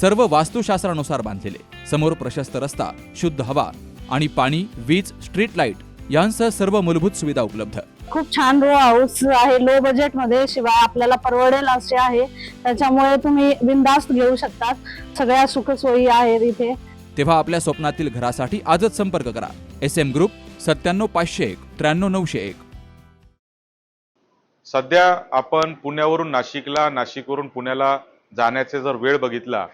सर्व वास्तुशास्त्रानुसार बांधलेले. समोर प्रशस्त रस्ता शुद्ध हवा आणि पाणी वीज स्ट्रीट लाइट यांसह सर्व मूलभूत सुविधा उपलब्ध. खूप छान रो हाऊस आहे. लो बजेटमध्ये शिवाय आपल्याला परवडेल असे आहे. त्याच्यामुळे तुम्ही बिंदास्त घेऊ शकतात. सगळ्या सुखसोयी आहेत इथे. तेव्हा आपल्या स्वप्नातील घरासाठी आजच संपर्क करा. एस एम ग्रुप सत्त्याण्णव पाचशे एक त्र्याण्णव नऊशे एक. सध्या आपण पुण्यावरून नाशिकला नाशिकवरून पुण्याला जाण्याचे जर वेळ बघितला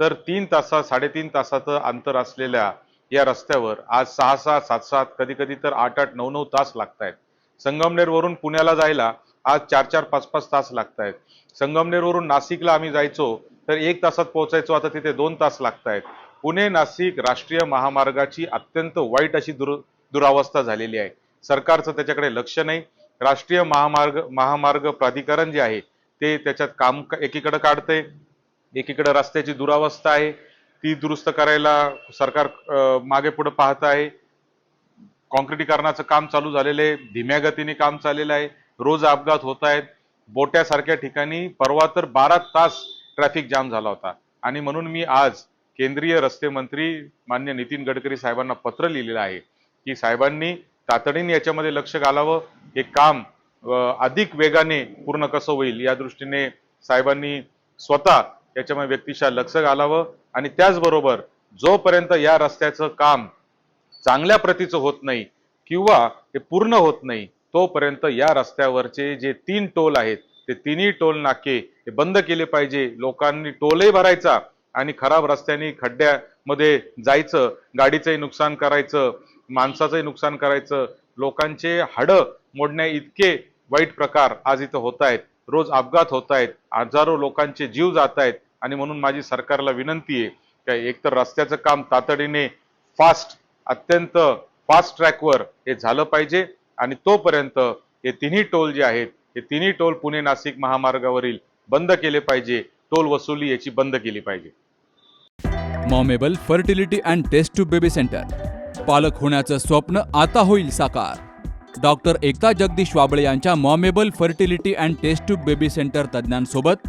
तर तीन तासात साडेतीन तासाचं अंतर असलेल्या या रस्त्यावर आज सहा सहा सात सात कधी कधी तर आठ आठ नऊ नऊ तास लागत आहेत संगमनेरवरून पुण्याला जायला आज चार चार पाच पाच तास लागत आहेत संगमनेरवरून नाशिकला आम्ही जायचो तर एक तासात पोहोचायचो आता तिथे दोन तास लागत आहेत पुणे नाशिक राष्ट्रीय महामार्गाची अत्यंत वाईट अशी दुर दुरावस्था झालेली आहे. सरकारचं त्याच्याकडे लक्ष नाही. राष्ट्रीय महामार्ग महामार्ग प्राधिकरण जे आहे ते त्याच्यात काम एकीकडे काढतंय. एकीकडे रस्त्याची दुरावस्था आहे ती दुरुस्त करायला सरकार मागे पुढे पाहत आहे. कॉन्क्रिटीकरणाचं काम चालू झालेलं आहे धीम्या गतीने काम चाललेलं आहे. रोज अपघात होत आहेत. बोट्यासारख्या ठिकाणी परवा तर बारा तास ट्रॅफिक जाम झाला होता. आणि म्हणून मी आज केंद्रीय रस्ते मंत्री मान्य नितीन गडकरी साहेबांना पत्र लिहिलेलं आहे की साहेबांनी तातडीने याच्यामध्ये लक्ष घालावं. हे काम अधिक वेगाने पूर्ण कसं होईल या दृष्टीने साहेबांनी स्वतः त्याच्यामुळे व्यक्तिशः लक्ष घालावं आणि त्याचबरोबर जोपर्यंत या रस्त्याचं काम चांगल्या प्रतीचं होत नाही किंवा ते पूर्ण होत नाही तोपर्यंत या रस्त्यावरचे जे तीन टोल आहेत ते तिन्ही टोल नाके हे बंद केले पाहिजे. लोकांनी टोलही भरायचा आणि खराब रस्त्याने खड्ड्यामध्ये जायचं गाडीचंही नुकसान करायचं माणसाचंही नुकसान करायचं. लोकांचे हाडं मोडण्या इतके वाईट प्रकार आज इथं होत आहेत. रोज अपघात होत आहेत. हजारो लोकांचे जीव जात आहेत. आणि म्हणून माझी सरकारला विनंती आहे की एकतर रस्त्याचं काम तातडीने फास्ट अत्यंत फास्ट ट्रॅकवर हे झालं पाहिजे आणि तोपर्यंत हे तिन्ही टोल जे आहेत हे तिन्ही टोल पुणे नाशिक महामार्गावरील बंद केले पाहिजे टोल वसुली याची बंद केली पाहिजे. मॉमेबल fertility and test tube baby centre. पालक होण्याचं स्वप्न आता होईल साकार. डॉक्टर एकता जगदीश वाबळे यांच्या मॉमेबल fertility and test tube baby centre तज्ज्ञांसोबत